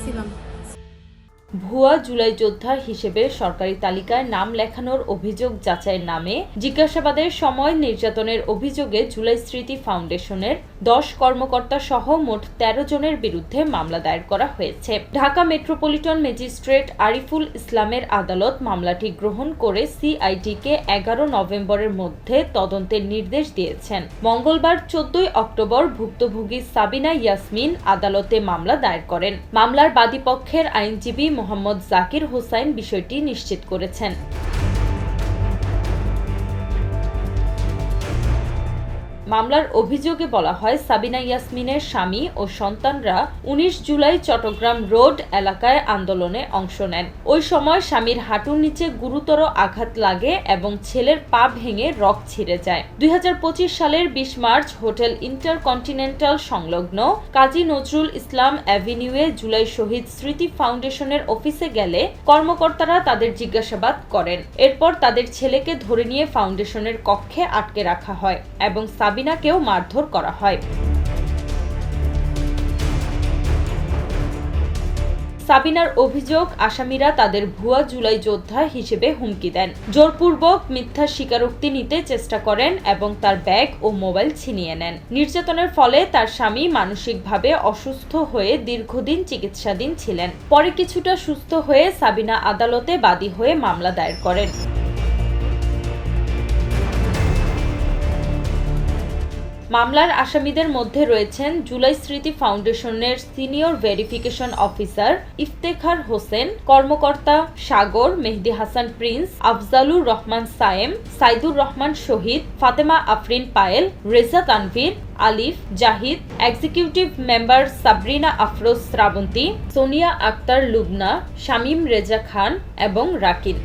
গেছিলাম ভুয়া জুলাই যোদ্ধা হিসেবে সরকারি তালিকায় নাম লেখানোর অভিযোগ যাচাইয়ের নামে জিজ্ঞাসাবাদের সময় নির্যাতনের অভিযোগে জুলাই স্মৃতি ফাউন্ডেশনের দশ কর্মকর্তা সহ মোট তেরো জনের বিরুদ্ধে মামলা দায়ের করা হয়েছে। ঢাকা মেট্রোপলিটন ম্যাজিস্ট্রেট আরিফুল ইসলামের আদালত মামলাটি গ্রহণ করে সিআইটিকে এগারো নভেম্বরের মধ্যে তদন্তের নির্দেশ দিয়েছেন। মঙ্গলবার চোদ্দই অক্টোবর ভুক্তভোগী সাবিনা ইয়াসমিন আদালতে মামলা দায়ের করেন। মামলার বাদীপক্ষের আইনজীবী মোহাম্মদ জাকির হোসাইন বিষয়টি নিশ্চিত করেছেন। মামলার অভিযোগে বলা হয়, সাবিনা ইয়াসমিনের স্বামী ও সন্তানরা উনিশ জুলাই চট্টগ্রাম রোড এলাকায় আন্দোলনে অংশ নেন। ওই সময় স্বামীর হাঁটুর নিচে গুরুতর আঘাত লাগে এবং ছেলের পা ভেঙে রক ছিঁড়ে যায়। দুই সালের বিশ মার্চ হোটেল ইন্টারকন্টিনেন্টাল সংলগ্ন কাজী নজরুল ইসলাম অ্যাভিনিউয়ে জুলাই শহীদ স্মৃতি ফাউন্ডেশনের অফিসে গেলে কর্মকর্তারা তাদের জিজ্ঞাসাবাদ করেন। এরপর তাদের ছেলেকে ধরে নিয়ে ফাউন্ডেশনের কক্ষে আটকে রাখা হয় এবং সাবিনাকেও মারধর করা হয়। সাবিনার অভিযোগ, আসামিরা তাদের ভুয়া জুলাই যোদ্ধা হিসেবে হুমকি দেন। জোরপূর্বক মিথ্যা স্বীকারোক্তি নিতে চেষ্টা করেন এবং তার ব্যাগ ও মোবাইল ছিনিয়ে নেন। নির্যাতনের ফলে তার স্বামী মানসিকভাবে অসুস্থ হয়ে দীর্ঘদিন চিকিৎসাধীন ছিলেন। পরে কিছুটা সুস্থ হয়ে সাবিনা আদালতে বাদী হয়ে মামলা দায়ের করেন। মামলার আসামিদের মধ্যে রয়েছেন জুলাই স্মৃতি ফাউন্ডেশনের senior verification officer Iftekhar Hossain, কর্মকর্তা Sagar, Mehedi Hasan Prince, Afzalur Rahman Sayem, Saidur Rahman Shahid, Fatema Afrin Payel, Reza Tanvir, Alif, Zahid, executive member Sabrina Afroz Srabanti, Sonia Akter Lubna, Shamim Reza Khan এবং রাকিন